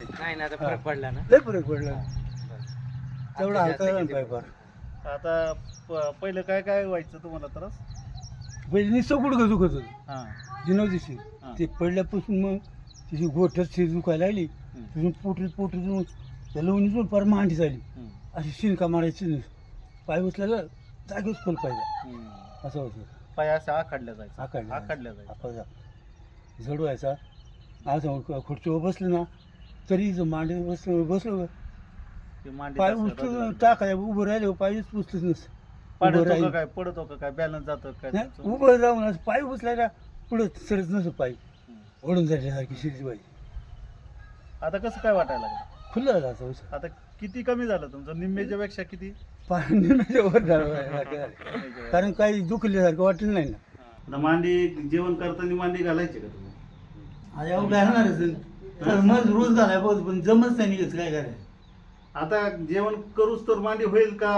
नाही ना आता फरक पडला ना. लय फरक पडला. तेवढा आता हाताळला आता प- पहिलं काय काय व्हायचं तुम्हाला त्रास? पहिले नुसतं गुडघं दुखत होतं? हां. दिवशी. हा. ते पडल्यापासून मग तिची गोठच शिर दुखायला लागली. हम्म. तिथून पोटी पोटी त्या लोणीतून फार मांडी झाली हम्म. अशी शिनका मारायची. पाय उचलायला जागेच खोल पाहिजे हम्म. असं होतं. पाय असे आखडल्या जायचं आखडल्या आखडल्या जायचं जड व्हायचा असं खुर्चीवर बसलं ना तरी मांडी बसलं बसलं. ते मांडीत पाय उचलून. टाकाय उभं राहिले पायच उचलत नसतं पडतो उभं का राहील. काय? पडतो का काय? बॅलन्स जातो का काय नाही? उभं राहून असं पाय उचलायला पुढं सरत नसतं पाय. हम्म. ओढून जाण्यासारखी शिरची बाई. आता कसं काय वाटायला लागलं? खुल्लं झालं असं उसं. आता किती कमी झालं तुमचं? निम्मेच्या पेक्षा किती? पाय निम्म्याच्या वर झालं. झालं. कारण काही दुखल्यासारखं वाटलं नाही ना. आता मांडी जेवण करताना मांडी घालायची का तुम्ही? आज एवढं घालणारच मग रोज घालाय बघ पण जमच नाही निघत काय करायचं? आता जेवण करूच तर मांडी होईल का?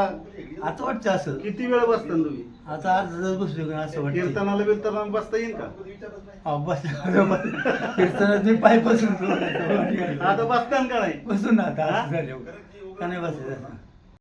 आता वाटतं असं. किती वेळ बसता तुम्ही? आता अर्धा तास बसलो का असं वाटतं. कीर्तनाला बिर्तनाला बसता येईल का? हा, बस कीर्तनात मी पाय बसून आता बसतान का नाही? बसून ना आता असं झालं का नाही बसायचं